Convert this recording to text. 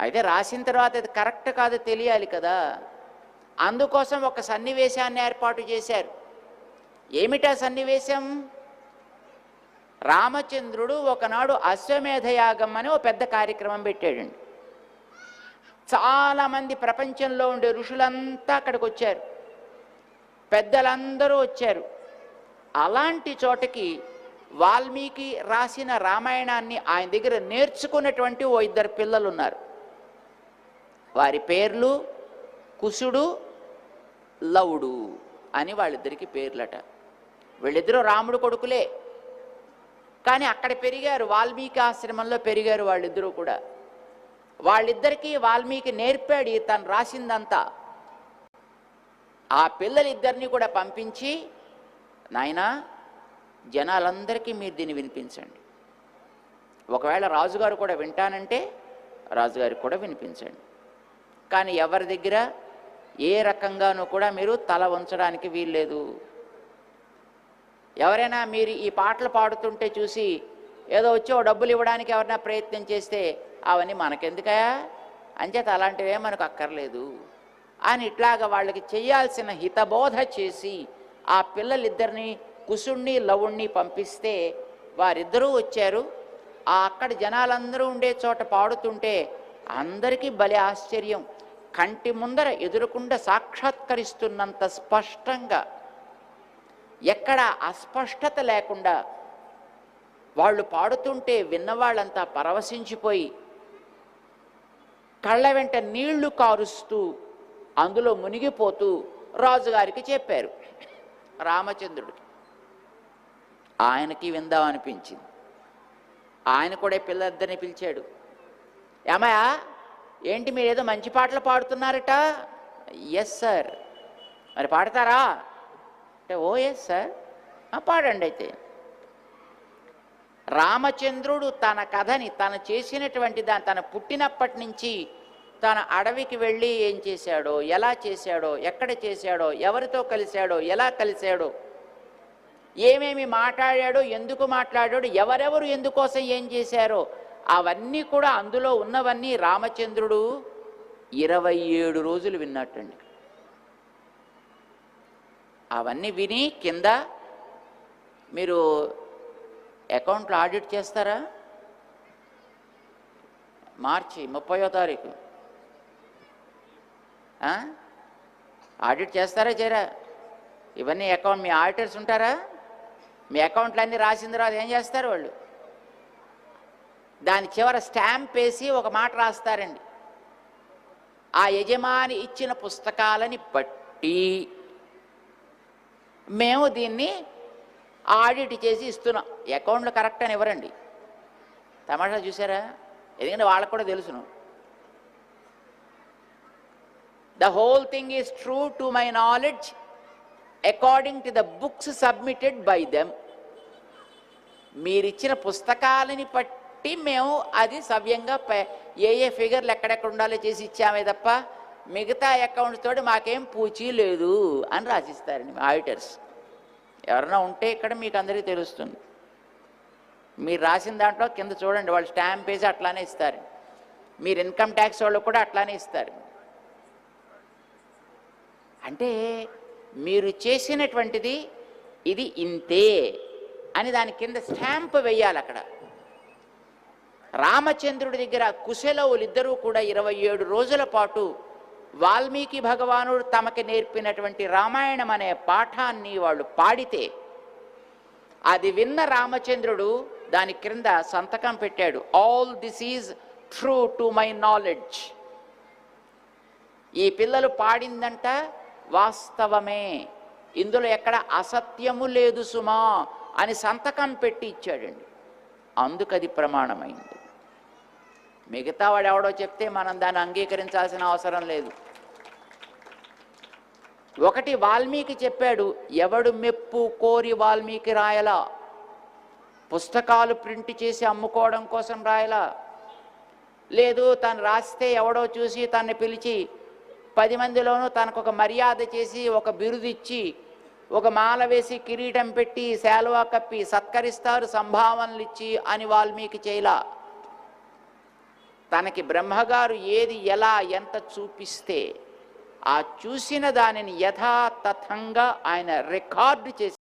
అయితే రాసిన తర్వాత అది కరెక్ట్ కాదు తెలియాలి కదా. అందుకోసం ఒక సన్నివేశాన్ని ఏర్పాటు చేశారు. ఏమిటా సన్నివేశం? రామచంద్రుడు ఒకనాడు అశ్వమేధయాగం అని ఓ పెద్ద కార్యక్రమం పెట్టాడండి. చాలామంది ప్రపంచంలో ఉండే ఋషులంతా అక్కడికి వచ్చారు. పెద్దలందరూ వచ్చారు. అలాంటి చోటకి వాల్మీకి రాసిన రామాయణాన్ని ఆయన దగ్గర నేర్చుకున్నటువంటి ఓ ఇద్దరు పిల్లలు ఉన్నారు వారి పేర్లు కుశుడు లవుడు అని వాళ్ళిద్దరికి పేర్లట. వీళ్ళిద్దరూ రాముడు కొడుకులే. కానీ అక్కడ పెరిగారు వాల్మీకి ఆశ్రమంలో పెరిగారు వాళ్ళిద్దరూ కూడా. వాళ్ళిద్దరికీ వాల్మీకి నేర్పాడు తను రాసిందంతా. ఆ పిల్లలిద్దరిని కూడా పంపించి నాయనా జనాలందరికీ మీరు దీన్ని వినిపించండి. ఒకవేళ రాజుగారు కూడా వింటానంటే రాజుగారికి కూడా వినిపించండి. కానీ ఎవరి దగ్గర ఏ రకంగానూ కూడా మీరు తల ఉంచడానికి వీల్లేదు. ఎవరైనా మీరు ఈ పాటలు పాడుతుంటే చూసి ఏదో వచ్చో డబ్బులు ఇవ్వడానికి ఎవరైనా ప్రయత్నం చేస్తే అవన్నీ మనకెందుకయా అంచేత అలాంటివే మనకు అక్కర్లేదు. అని ఇట్లాగా వాళ్ళకి చేయాల్సిన హితబోధ చేసి ఆ పిల్లలిద్దరిని కుసుణ్ణి లవుణ్ణి పంపిస్తే వారిద్దరూ వచ్చారు. ఆ అక్కడ జనాలందరూ ఉండే చోట పాడుతుంటే అందరికీ బలి ఆశ్చర్యం. కంటి ముందర ఎదురుకుండా సాక్షాత్కరిస్తున్నంత స్పష్టంగా ఎక్కడ అస్పష్టత లేకుండా వాళ్ళు పాడుతుంటే విన్నవాళ్ళంతా పరవశించిపోయి కళ్ళ వెంట నీళ్ళు కారుస్తూ అందులో మునిగిపోతూ రాజుగారికి చెప్పారు రామచంద్రుడికి. ఆయనకి విందామనిపించింది. ఆయన కూడా పిల్లద్దని పిలిచాడు. ఏమయా ఏంటి మీరు ఏదో మంచి పాటలు పాడుతున్నారట? ఎస్ సార్ మరి పాడతారా? అంటే ఓ ఎస్ సార్ పాడండి అయితే. రామచంద్రుడు తన కథని తను చేసినటువంటి దాని తను పుట్టినప్పటి నుంచి తన అడవికి వెళ్ళి ఏం చేశాడో ఎలా చేశాడో ఎక్కడ చేశాడో ఎవరితో కలిశాడో ఎలా కలిశాడో ఏమేమి మాట్లాడాడో ఎందుకు మాట్లాడాడు ఎవరెవరు ఎందుకోసం ఏం చేశారో అవన్నీ కూడా అందులో ఉన్నవన్నీ రామచంద్రుడు ఇరవై ఏడు రోజులు విన్నట్టండి. అవన్నీ విని కింద మీరు అకౌంట్లో ఆడిట్ చేస్తారా? మార్చి ముప్పయో తారీఖు. ఆడిట్ చేస్తారా చేరా ఇవన్నీ అకౌంట్ మీ ఆడిటర్స్ ఉంటారా? మీ అకౌంట్లు అన్నీ రాసిన తర్వాత ఏం చేస్తారు వాళ్ళు? దాని చివర స్టాంప్ వేసి ఒక మాట రాస్తారండి. ఆ యజమాని ఇచ్చిన పుస్తకాలని బట్టి మేము దీన్ని ఆడిట్ చేసి ఇస్తున్నాం. అకౌంట్లు కరెక్ట్ అని ఇవ్వరండి తమాషా చూసారా? ఎందుకంటే వాళ్ళకు కూడా తెలుసును. The whole thing is true to my knowledge according to the books submitted by them. మీరిచ్చిన పుస్తకాలని పట్టి కాబట్టి మేము అది సవ్యంగా ఏ ఏ ఫిగర్లు ఎక్కడెక్కడ ఉండాలో చేసి ఇచ్చామే తప్ప మిగతా అకౌంట్తో తోటి మాకేం పూచీ లేదు అని రాసిస్తారండి ఆడిటర్స్. ఎవరైనా ఉంటే ఇక్కడ మీకు అందరికీ తెలుస్తుంది. మీరు రాసిన దాంట్లో కింద చూడండి వాళ్ళు స్టాంప్ వేసి అట్లానే ఇస్తారు. మీరు ఇన్కమ్ ట్యాక్స్ వాళ్ళు కూడా అట్లానే ఇస్తారు. అంటే మీరు చేసినటువంటిది ఇది ఇంతే అని దాని కింద స్టాంప్ వేయాలి అక్కడ. రామచంద్రుడి దగ్గర కుశలవులిద్దరూ కూడా ఇరవై ఏడు రోజుల పాటు వాల్మీకి భగవానుడు తమకి నేర్పినటువంటి రామాయణం అనే పాఠాన్ని వాళ్ళు పాడితే అది విన్న రామచంద్రుడు దాని క్రింద సంతకం పెట్టాడు. All this is true to my knowledge ఈ పిల్లలు పాడిందంట వాస్తవమే. ఇందులో ఎక్కడ అసత్యము లేదు సుమా అని సంతకం పెట్టి ఇచ్చాడండి. అందుకది ప్రమాణమైంది. మిగతా వాడు ఎవడో చెప్తే మనం దాన్ని అంగీకరించాల్సిన అవసరం లేదు. ఒకటి వాల్మీకి చెప్పాడు ఎవడు మెప్పు కోరి వాల్మీకి రాయలా? పుస్తకాలు ప్రింట్ చేసి అమ్ముకోవడం కోసం రాయలా? లేదు తను రాస్తే ఎవడో చూసి తన్ని పిలిచి పది మందిలోనూ తనకు ఒక మర్యాద చేసి ఒక బిరుదిచ్చి ఒక మాల వేసి కిరీటం పెట్టి శాలువా కప్పి సత్కరిస్తారు సంభావనలు ఇచ్చి అని వాల్మీకి చేయలా? తనకి బ్రహ్మగారు ఏది ఎలా ఎంత చూపిస్తే ఆ చూసిన దానిని యథాతథంగా ఆయన రికార్డు చేసి